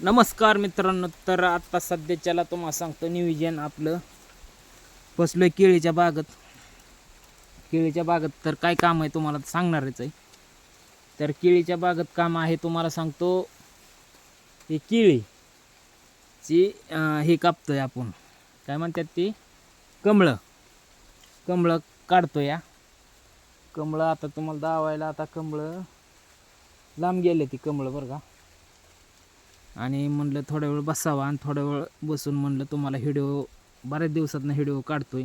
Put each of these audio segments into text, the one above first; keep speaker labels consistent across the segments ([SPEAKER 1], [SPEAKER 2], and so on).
[SPEAKER 1] नमस्कार मित्रांनो तर आत्ता सध्याच्याला तुम्हाला सांगतो नियोजन आपलं. बसलोय केळीच्या बागत. केळीच्या बागत तर काय काम आहे तुम्हाला सांगणारच आहे. तर केळीच्या बागत काम आहे तुम्हाला सांगतो हे केळीची हे हे कापतोय आपण. काय म्हणतात ते? कमळं. कमळं काढतो या कमळं आता तुम्हाला दावायला आता कमळं लांब गेले ती कमळं बरं का. आणि म्हणलं थोडा वेळ बसावा आणि थोडा वेळ बसून म्हणलं तुम्हाला व्हिडिओ बऱ्याच दिवसातनं व्हिडिओ काढतोय.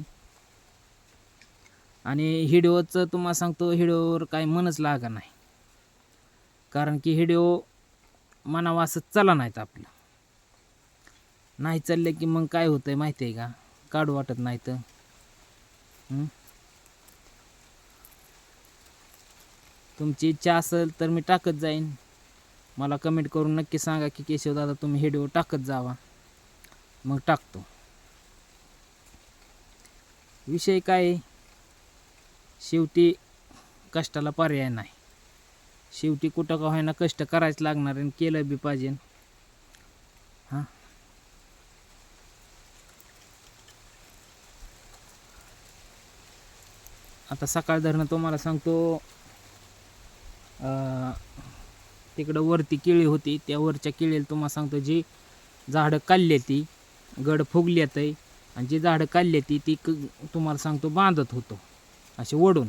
[SPEAKER 1] आणि व्हिडिओचं तुम्हाला सांगतो व्हिडिओवर काही मनच लागा नाही. कारण की व्हिडिओ मनावा असं चला नाहीत आपलं. नाही चाललं की मग काय होतं आहे माहिती आहे का? काढू वाटत नाही तर तुमची इच्छा असेल तर मी टाकत जाईन. मला कमेंट करून नक्की सांगा की केशव दादा तुम्ही व्हिडिओ टाकत जावा. मग टाकतो. विषय काय? शेवटी कष्टाला पर्याय नाही. शेवटी कुठं का होईना कष्ट करायच लागणार आणि केलं बी पाहिजे. हां? आता सकाळ धरणं तुम्हाला सांगतो. तिकडं वरती केळी होती त्या वरच्या केळीला तुम्हाला सांगतो जी झाडं काढली ती गड फुगली आहे आणि जी झाडं काढली ती ती क तुम्हाला सांगतो बांधत होतो असे ओढून.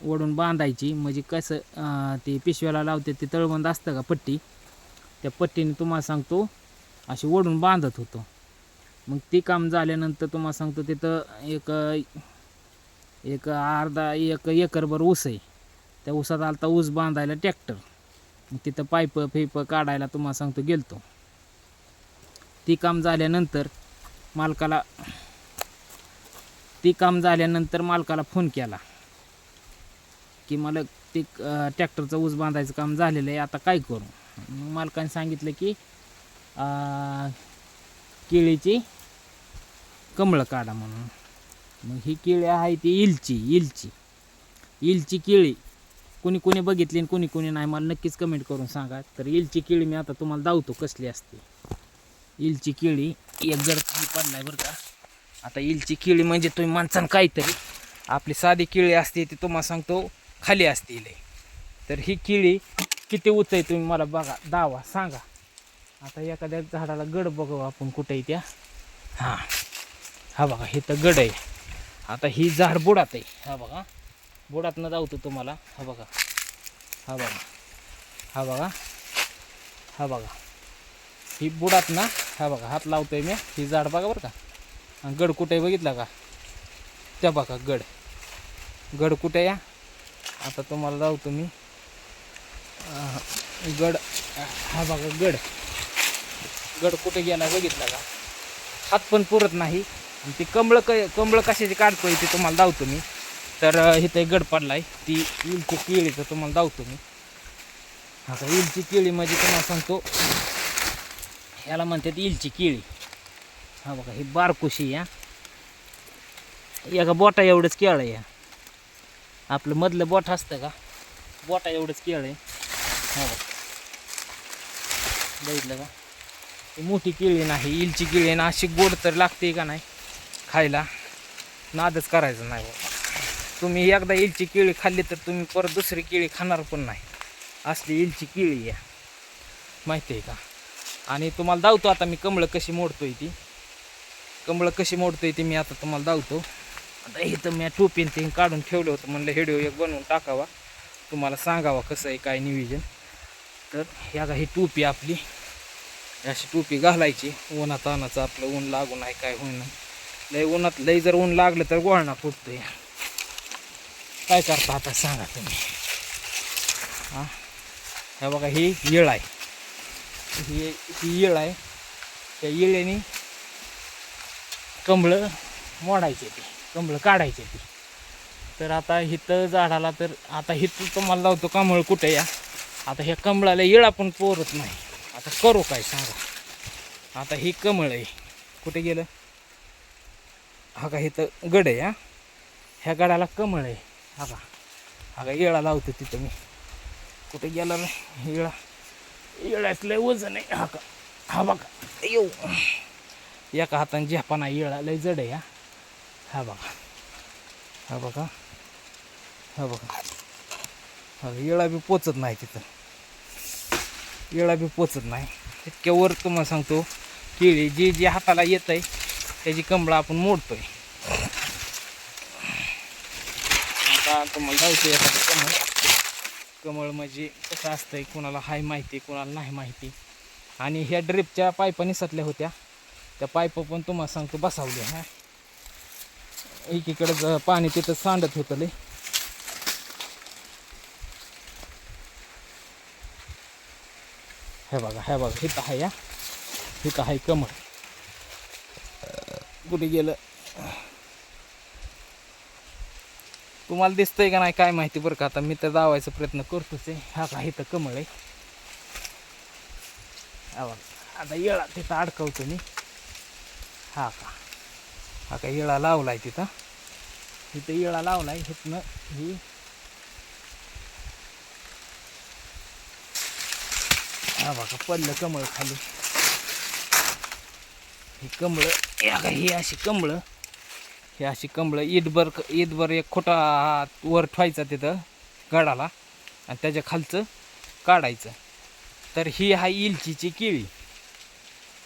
[SPEAKER 1] ओढून बांधायची म्हणजे कसं ते ती पिशव्याला लावते ते तळबंद असतं का पट्टी? त्या पट्टीने तुम्हाला सांगतो अशी ओढून बांधत होतो. मग ती काम झाल्यानंतर तुम्हाला सांगतो तिथं एक एक अर्धा एक एकरभर ऊस आहे. त्या ऊसात आलता ऊस बांधायला ट्रॅक्टर. तिथं पाईप फिप काढायला तुम्हाला सांगतो गेलतो. ती काम झाल्यानंतर मालकाला ती काम झाल्यानंतर मालकाला फोन केला की मला ते ट्रॅक्टरचं ऊस बांधायचं काम झालेलं आहे आता काय करू? मग मालकाने सांगितलं की केळीची कमळं काढा म्हणून. मग ही केळी आहे ती इलची इलची. इलची केळी. कोणी कोणी बघितली आणि कोणी कोणी नाही. मला नक्कीच कमेंट करून सांगा. तर इलची केळी मी आता तुम्हाला दावतो कसली असते. इलची केळी एक जर खाली पडलाय बरं का. आता इलची केळी म्हणजे तुम्ही माणसानं काहीतरी. आपली साधी केळी असते ती तुम्हाला सांगतो खाली असते इले तर ही केळी किती उच आहे तुम्ही मला बघा दावा सांगा. आता एखाद्या झाडाला गड बघू आपण कुठे त्या. हां. हा बघा हे तर गड आहे. आता ही झाड बुडात आहे. हा बघा. बुडातनं धावतो तुम्हाला. हा बघा. हा बघा. हा बघा. हा बघा. ही बुडात ना हा बघा हात लावतोय मी. ही झाड बघा बरं का. आणि गड कुठे बघितला का? त्या बघा गड. गड कुठे या? आता तुम्हाला लावतो मी. गड. हा बघा गड. गड कुठे गेला बघितला का? हात पण पुरत नाही. आणि ती कमळं क कमळं कशाची काढतोय ते तुम्हाला दावतो मी. तर इथं एक गड पडलाय. ती इलची केळीचं तुम्हाला दावतो मी. आता इलची केळी म्हणजे तुम्हाला सांगतो याला म्हणतात इलची केळी. हा बघा ही बारकुशी या एका बोटा एवढंच केळं आहे या आपलं मधलं बोट असतं का? बोटा एवढंच केळं आहे. हा बघा. बघितलं का? ही मोठी केळी नाही इलची केळी आहे ना अशी गोड तर लागते का नाही? खायला नादच करायचं नाही बघा. तुम्ही एकदा इलची केळी खाल्ली तर तुम्ही परत दुसरी केळी खाणार पण नाही. असली इलची केळी या माहिती आहे का? आणि तुम्हाला दावतो आता मी कमळं कशी मोडतोय ती. कमळं कशी मोडतोय ती मी आता तुम्हाला दावतो. आता इथं मी टोपीन ते काढून ठेवलं होतं. म्हणलं व्हिडिओ एक बनवून टाकावा. तुम्हाला सांगावा कसं आहे काय नियोजन. तर ह्या ही टोपी आपली. अशी टोपी घालायची. उन्हात आणाचं आपलं ऊन लागू नाही काय होईना. लय उन्हात लय जर ऊन लागलं तर गोळणा फुटतोय. काय करता आता सांगा तुम्ही? हां? हे बघा ही येळ आहे. ही ही येळ आहे. त्या येळेने कंबळं मोडायचे ते कंबळं काढायचे ते. तर आता हिथं झाडाला तर आता हिथं तुम्हाला लावतो कमळ कुठे या? आता ह्या कमळाला येळ आपण पोरत नाही. आता करू काय सांगा? आता ही कमळ आहे. कुठे गेलं? हा का इथं गड आहे हा? ह्या गडाला कमळ आहे. हा का हा का येळा लावतो तिथं मी. कुठे गेला नाही येळा. येळाच लय वजन आहे. हा का? हा बघा. येऊ एका हाताने झेपाना येळा. लय जड आहे हा. हा बघा. हा बघा. हा बघा. हा येळा बी पोचत नाही तिथं. येळा बी पोचत नाही. इतक्या वर तुम्हाला सांगतो केळी जे जे हाताला येत आहे त्याची कंबळा आपण मोडतोय. आता तुम्हाला जायचं एखादं कमळ. कमळ म्हणजे कसं असतंय कोणाला हाय माहिती कोणाला नाही माहिती. आणि ह्या ड्रिपच्या पायपा निसटल्या होत्या. त्या पायप पण तुम्हाला सांगतो बसावल्या. हा. एकीकडं पाणी तिथं सांडत होतं लय. हे बघा हे बघा हिथं आहे या हिथं आहे कमळ. कुठे गेलं? तुम्हाला दिसतंय का नाही काय माहिती बरं का. आता मी तर दावायचा प्रयत्न करतोच आहे हा का इथं कमळ आहे. आता येळा तिथं अडकवतो मी. हा का. हा का येळा लावलाय तिथं. इथं येळा लावलाय हिथनं ही. हा बघा पडलं कमळ खाली. ही कमळं या का ही अशी कमळं. हे अशी कंबळं ईदभर ईदभर एक खोटा हात वर ठेवायचा तिथं गडाला आणि त्याच्या खालचं काढायचं. तर ही हा इलचीची केळी.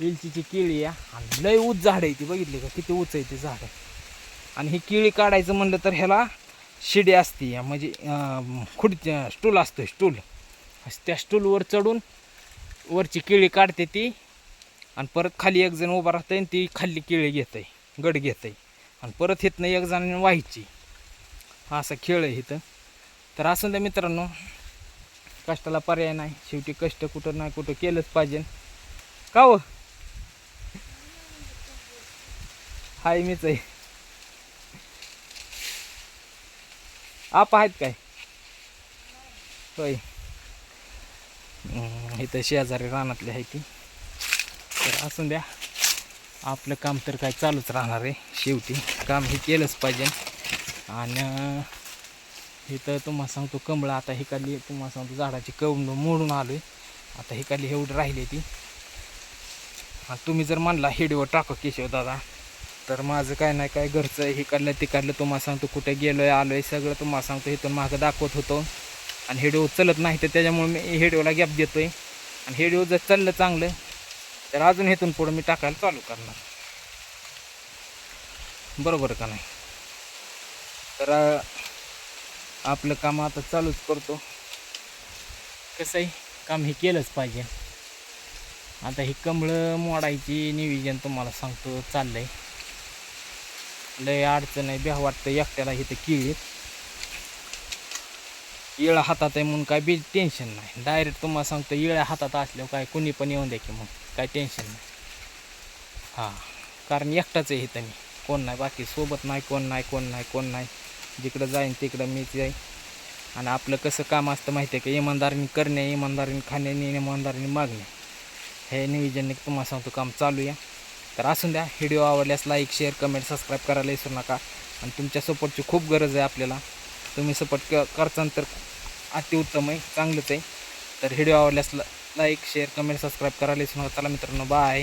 [SPEAKER 1] इलचीची केळी या आणि लय उच झाड आहे ती बघितली का? किती उच आहे ते झाड. आणि ही केळी काढायचं म्हणलं तर ह्याला शिडी असते. या म्हणजे अं, स्टूल असतो स्टूल. त्या स्टूलवर चढून वरची केळी काढते ती. आणि परत खाली एक जण उभा राहतं आणि ती खाली केळी घेत आहे गड घेत आहे आणि परत इथनं एक जणांनी व्हायची. हा असा खेळ आहे इथं तर असं द्या मित्रांनो कष्टाला पर्याय नाही. शेवटी कष्ट कुठं नाही कुठं केलंच पाहिजे. का हो? हाय मीच आहे. आप आहेत काय? होय. इथं शेजारी रानातली आहे ती तर असून द्या. आपलं काम तर काय चालूच राहणार आहे. शेवटी काम हे केलंच पाहिजे. आणि हे इथं तुम्हाला सांगतो कमळं आता हे हिकाली तुम्हाला सांगतो झाडाची कमळं मोडून आलो आहे आता हिकाली एवढी राहिली ती. आणि तुम्ही जर म्हणला हिडीओ टाका केशव दादा तर माझं काय नाही काय घरचं हे काढलं ते तिकडलं तुम्हाला सांगतो कुठे गेलो आहे आलो आहे सगळं तुम्हाला सांगतो इथून मागं दाखवत होतो. आणि हेडिओ चलत नाही तर त्याच्यामुळे मी हेडिओला गॅप देतो आहे आणि हेडिओ जर चाललं चांगलं तर अजून इथून पुढं मी टाकायला चालू करणार. बरोबर का नाही? तर आपलं काम आता चालूच करतो. कसं आहे? काम हे केलंच पाहिजे. आता ही कमळं मोडायची निविजन तुम्हाला सांगतो चाललंय. लय अडचण आहे ब्याह वाटतं एकट्याला इथं किळीत. इळा हातात आहे म्हणून काय बी टेन्शन नाही. डायरेक्ट तुम्हाला सांगतो येळ्या हातात असल्यावर काय कुणी पण येऊन द्या की मग काय टेन्शन नाही. हां कारण एकटाच आहे इथं मी. कोण नाही बाकी सोबत नाही कोण नाही कोण नाही कोण नाही. जिकडं जाईन तिकडं मीच जाईन. आणि आपलं कसं काम असतं माहिती आहे का? इमानदारीने करणे इमानदारीने खाणे आणि इमानदारीने मागणे. हे नियोजन तुम्हाला सांगतो काम चालू आहे. तर असून द्या व्हिडिओ आवडल्यास लाईक शेअर कमेंट सबस्क्राईब करायला विसरू नका. आणि तुमच्या सपोर्टची खूप गरज आहे आपल्याला. तुम्ही सपोर्ट क करचाल तर अतिउत्तम आहे चांगलंच आहे. तर व्हिडिओ आवडल्यास लाईक शेअर कमेंट सबस्क्राईब करायला विसरू नका. चला मित्रांनो बाय